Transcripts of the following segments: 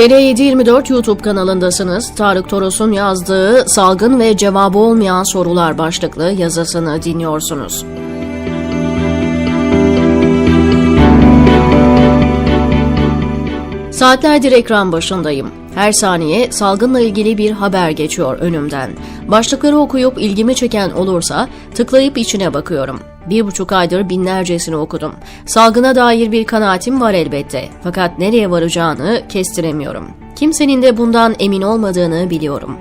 TR724 YouTube kanalındasınız. Tarık Toros'un yazdığı Salgın ve Cevabı Olmayan Sorular başlıklı yazısını dinliyorsunuz. Saatlerdir ekran başındayım. Her saniye salgınla ilgili bir haber geçiyor önümden. Başlıkları okuyup ilgimi çeken olursa tıklayıp içine bakıyorum. Bir buçuk aydır binlercesini okudum. Salgına dair bir kanaatim var elbette. Fakat nereye varacağını kestiremiyorum. Kimsenin de bundan emin olmadığını biliyorum.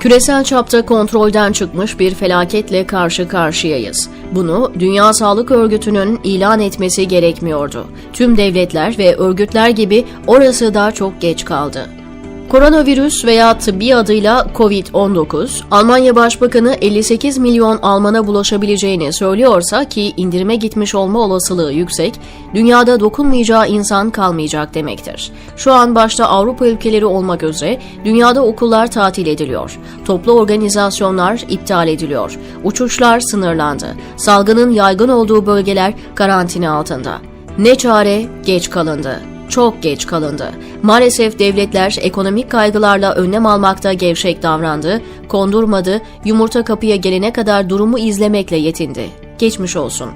Küresel çapta kontrolden çıkmış bir felaketle karşı karşıyayız. Bunu Dünya Sağlık Örgütü'nün ilan etmesi gerekmiyordu. Tüm devletler ve örgütler gibi orası da çok geç kaldı. Koronavirüs veya tıbbi adıyla Covid-19, Almanya Başbakanı 58 milyon Alman'a bulaşabileceğini söylüyorsa ki indirime gitmiş olma olasılığı yüksek, dünyada dokunmayacağı insan kalmayacak demektir. Şu an başta Avrupa ülkeleri olmak üzere dünyada okullar tatil ediliyor. Toplu organizasyonlar iptal ediliyor. Uçuşlar sınırlandı. Salgının yaygın olduğu bölgeler karantina altında. Ne çare geç kalındı çok geç kalındı. Maalesef devletler ekonomik kaygılarla önlem almakta gevşek davrandı, kondurmadı, yumurta kapıya gelene kadar durumu izlemekle yetindi. Geçmiş olsun.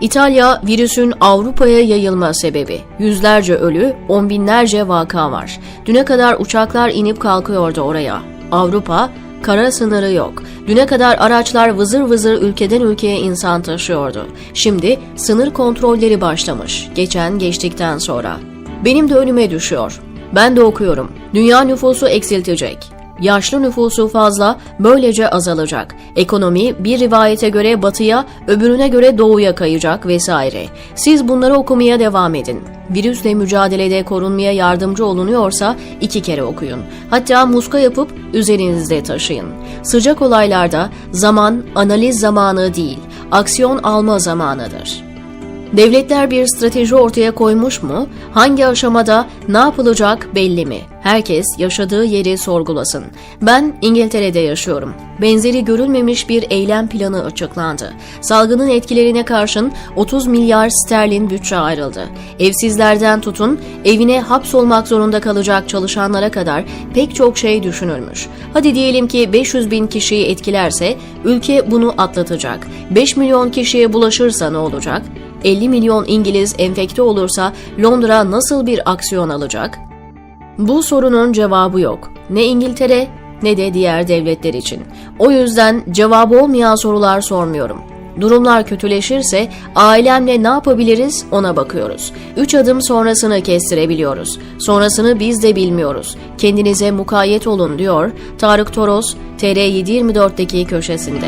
İtalya, virüsün Avrupa'ya yayılma sebebi. Yüzlerce ölü, on binlerce vaka var. Düne kadar uçaklar inip kalkıyordu oraya. Avrupa, kara sınırı yok. Düne kadar araçlar vızır vızır ülkeden ülkeye insan taşıyordu. Şimdi sınır kontrolleri başlamış, geçen geçtikten sonra. Benim de önüme düşüyor. Ben de okuyorum. Dünya nüfusu eksiltecek. Yaşlı nüfusu fazla, böylece azalacak. Ekonomi bir rivayete göre batıya, öbürüne göre doğuya kayacak vesaire. Siz bunları okumaya devam edin. Virüsle mücadelede korunmaya yardımcı olunuyorsa iki kere okuyun. Hatta muska yapıp üzerinizde taşıyın. Sıcak olaylarda zaman analiz zamanı değil, aksiyon alma zamanıdır. Devletler bir strateji ortaya koymuş mu? Hangi aşamada ne yapılacak belli mi? Herkes yaşadığı yeri sorgulasın. Ben İngiltere'de yaşıyorum. Benzeri görülmemiş bir eylem planı açıklandı. Salgının etkilerine karşın 30 milyar sterlin bütçe ayrıldı. Evsizlerden tutun, evine hapsolmak zorunda kalacak çalışanlara kadar pek çok şey düşünülmüş. Hadi diyelim ki 500 bin kişiyi etkilerse ülke bunu atlatacak. 5 milyon kişiye bulaşırsa ne olacak? 50 milyon İngiliz enfekte olursa Londra nasıl bir aksiyon alacak? Bu sorunun cevabı yok. Ne İngiltere ne de diğer devletler için. O yüzden cevabı olmayan sorular sormuyorum. Durumlar kötüleşirse ailemle ne yapabiliriz ona bakıyoruz. Üç adım sonrasını kestirebiliyoruz. Sonrasını biz de bilmiyoruz. Kendinize mukayyet olun diyor Tarık Toros TR724'deki köşesinde.